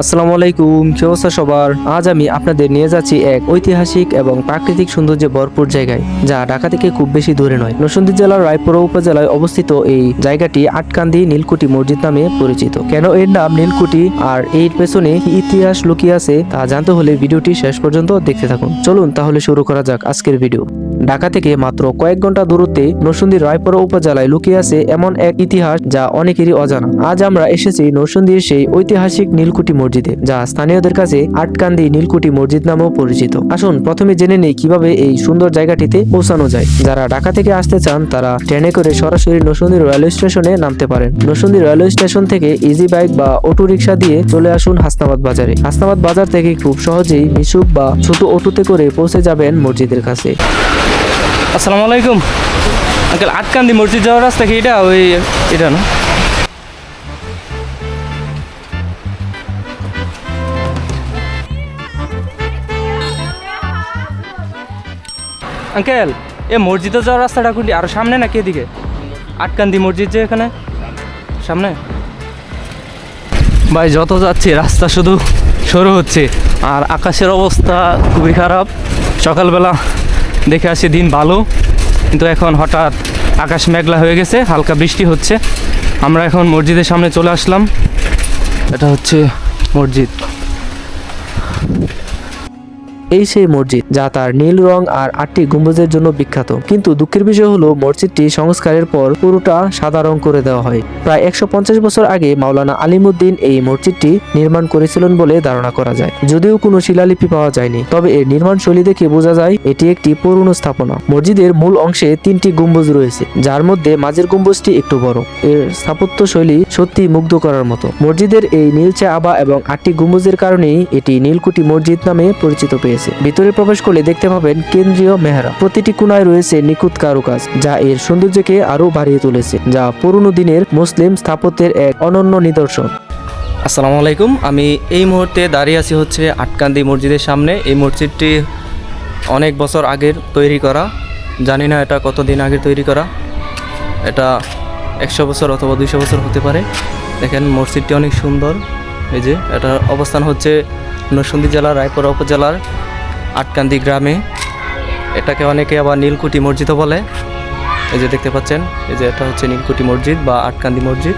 আসসালামু আলাইকুম, কি অবস্থা সবার? আজ আমি আপনাদের নিয়ে যাচ্ছি এক ঐতিহাসিক এবং প্রাকৃতিক সৌন্দর্যে ভরপুর জায়গায়, যা ঢাকা থেকে খুব বেশি দূরে নয়। নরসিংদী জেলার রায়পুরা উপজেলায় অবস্থিত এই জায়গাটি আটকান্দি নীলকুঠি মসজিদ নামে পরিচিত। কেন এর নাম নীলকুঠি আর এর পেছনে ইতিহাস লুকিয়ে আছে, তা জানতে হলে ভিডিওটি শেষ পর্যন্ত দেখতে থাকুন। চলুন তাহলে শুরু করা যাক আজকের ভিডিও। ঢাকা থেকে মাত্র কয়েক ঘণ্টা দূরত্বে নরসিংদীর রায়পুরা উপজেলায় লুকিয়ে আছে এমন এক ইতিহাস যা অনেকেরই অজানা। আজ আমরা এসেছি নরসুন্দির সেই ঐতিহাসিক নীলকুঠি মসজিদে, যা স্থানীয়দের কাছে আটকান্দি নীলকুঠি মসজিদ নামেও পরিচিত। আসুন প্রথমে জেনে নেই কীভাবে এই সুন্দর জায়গাটিতে পৌঁছানো যায়। যারা ঢাকা থেকে আসতে চান, তারা ট্রেনে করে সরাসরি নরসিংদী রেলওয়ে স্টেশনে নামতে পারেন। নরসিংদী রেলওয়ে স্টেশন থেকে ইজি বাইক বা অটো রিক্সা দিয়ে চলে আসুন হাসনাবাদ বাজারে। হাসনাবাদ বাজার থেকে খুব সহজেই মিশুক বা ছোট অটোতে করে পৌঁছে যাবেন মসজিদের কাছে। আসসালামু আলাইকুম। আঙ্কেল, আটকান্দি মসজিদ যাওয়ার রাস্তা কি এটা? ওই এটা না? আঙ্কেল, এ মসজিদে যাওয়ার রাস্তাটা কোনটি আর সামনে নাকি এদিকে? আটকান্দি মসজিদ যে এখানে? সামনে? ভাই, যত যাচ্ছি, রাস্তা শুধু সরু হচ্ছে, আর আকাশের অবস্থা খুবই খারাপ। সকালবেলা দেখে আসি দিন ভালো। কিন্তু এখন হঠাৎ আকাশ মেঘলা হয়ে গেছে, হালকা বৃষ্টি হচ্ছে। আমরা এখন মসজিদের সামনে চলে আসলাম। এটা হচ্ছে মসজিদ। এই সেই মসজিদ, যা তার নীল রং আর আটটি গম্বুজের জন্য বিখ্যাত। কিন্তু দুঃখের বিষয় হলো, মসজিদটি সংস্কারের পর পুরোটা সাদা রং করে দেওয়া হয়। প্রায় একশো পঞ্চাশ বছর আগে মাওলানা আলিমুদ্দিন এই মসজিদটি নির্মাণ করেছিলেন বলে ধারণা করা যায়। যদিও কোনো শিলালিপি পাওয়া যায়নি, তবে এর নির্মাণ শৈলী দেখে বোঝা যায়, এটি একটি পুরনো স্থাপনা। মসজিদের মূল অংশে তিনটি গম্বুজ রয়েছে, যার মধ্যে মাঝের গম্বুজটি একটু বড়। এর স্থাপত্য শৈলী সত্যি মুগ্ধ করার মতো। মসজিদের এই নীলচে আবা এবং আটটি গম্বুজের কারণেই এটি নীলকুঠি মসজিদ নামে পরিচিত পেয়েছে। ভিতরে প্রবেশ করলে দেখতে পাবেন কেন্দ্রীয় মেহরা প্রতিটি কোনায় রয়েছে নিখুঁত কারুকাজ, যা এর সৌন্দর্যকে আরও বাড়িয়ে তুলেছে, যা পুরনো দিনের মুসলিম স্থাপত্যের এক অনন্য নিদর্শন। আসসালামু আলাইকুম, আমি এই মুহূর্তে দাঁড়িয়ে আছি হচ্ছে আটকান্দি মসজিদের সামনে। এই মসজিদটি অনেক বছর আগের তৈরি করা, জানি না এটা কতদিন আগে তৈরি করা। এটা একশো বছর অথবা দুইশো বছর হতে পারে। দেখেন, মসজিদটি অনেক সুন্দর। এই যে, এটার অবস্থান হচ্ছে নরসিংদী জেলার, রায়পুরা উপজেলার আটকান্দি গ্রামে। এটাকে অনেকে আবার নীলকুটি মসজিদও বলে। এই যে দেখতে পাচ্ছেন, এই যে এটা হচ্ছে নীলকুটি মসজিদ বা আটকান্দি মসজিদ।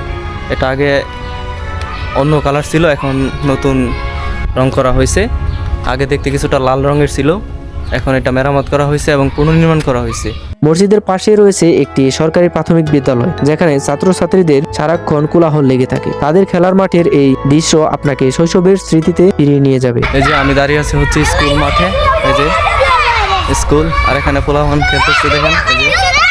এটা আগে অন্য কালার ছিল, এখন নতুন রং করা হয়েছে। আগে দেখতে কিছুটা লাল রঙের ছিল। এখন এটা মেরামত করা হয়েছে এবং পুনর্নির্মাণ করা হয়েছে। মসজিদের পাশে রয়েছে একটি সরকারি প্রাথমিক বিদ্যালয় যেখানে ছাত্রছাত্রীদের সারাক্ষণ কোলাহল লেগে থাকে। তাদের খেলার মাঠের এই দৃশ্য আপনাকে শৈশবের স্মৃতিতে ফিরিয়ে নিয়ে যাবে। এই যে আমি দাঁড়িয়ে আছি হচ্ছে স্কুল মাঠে এই যে স্কুল আর এখানে পোলাহন খেলতেছে দেখেন এই যে।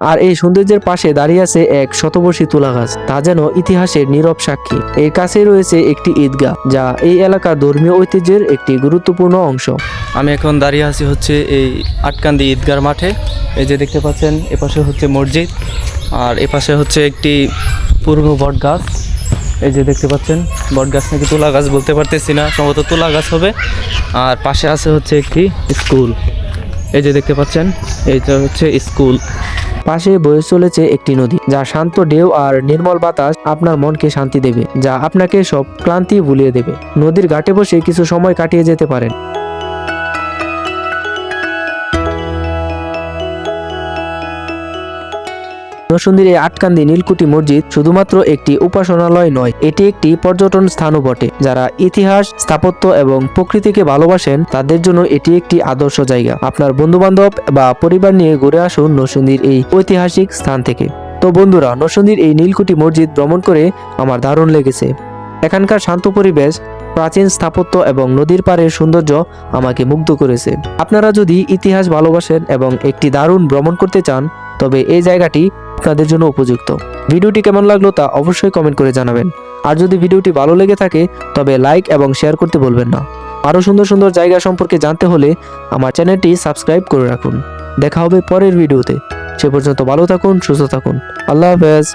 আর এই সৌন্দর্যের পাশে দাঁড়িয়ে আছে এক শতবর্ষী তুলা গাছ তা যেন ইতিহাসের নীরব সাক্ষী। এর কাছে রয়েছে একটি ঈদগাহ, যা এই এলাকার ধর্মীয় ঐতিহ্যের একটি গুরুত্বপূর্ণ অংশ। আমি এখন দাঁড়িয়ে আছি হচ্ছে এই আটকান্দি ঈদগার মাঠে। এই যে দেখতে পাচ্ছেন এপাশে হচ্ছে মসজিদ, আর এপাশে হচ্ছে একটি পূর্ব বট গাছ এই যে দেখতে পাচ্ছেন বট গাছ নাকি তুলা গাছ বলতে পারতেছি না, সম্ভবত তুলা গাছ হবে। আর পাশে আছে হচ্ছে একটি স্কুল। এই যে দেখতে পাচ্ছেন, এইটা হচ্ছে স্কুল। পাশে বয়ে চলেছে একটি নদী, যা শান্ত ঢেউ আর নির্মল বাতাস আপনার মনকে শান্তি দেবে, যা আপনাকে সব ক্লান্তি ভুলিয়ে দেবে। নদীর ঘাটে বসে কিছু সময় কাটিয়ে যেতে পারেন। নরসিংদীর এই আটকান্দি নীলকুঠি মসজিদ শুধুমাত্র একটি উপাসনালয় নয়, এটি একটি পর্যটন স্থানও বটে। যারা ইতিহাস, স্থাপত্য এবং প্রকৃতিকে ভালোবাসেন, তাদের জন্য এটি একটি আদর্শ জায়গা। আপনার বন্ধু বান্ধব বা পরিবার নিয়ে ঘুরে আসুন নরসুন্দীর এই ঐতিহাসিক স্থান থেকে। তো বন্ধুরা নরসিংদীর এই নীলকুঠি মসজিদ ভ্রমণ করে আমার দারুণ লেগেছে। এখানকার শান্ত পরিবেশ, প্রাচীন স্থাপত্য এবং নদীর পাড়ের সৌন্দর্য আমাকে মুগ্ধ করেছে। আপনারা যদি ইতিহাস ভালোবাসেন এবং একটি দারুণ ভ্রমণ করতে চান, তবে এই জায়গাটি আপনাদের জন্য উপযুক্ত। ভিডিওটি কেমন লাগল তা অবশ্যই কমেন্ট করে জানাবেন। আর যদি ভিডিওটি ভালো লেগে থাকে, তবে লাইক এবং শেয়ার করতে বলবেন না। আরও সুন্দর সুন্দর জায়গা সম্পর্কে জানতে হলে আমার চ্যানেলটি সাবস্ক্রাইব করে রাখুন। দেখা হবে পরের ভিডিওতে। সে পর্যন্ত ভালো থাকুন, সুস্থ থাকুন। আল্লাহ হাফেজ।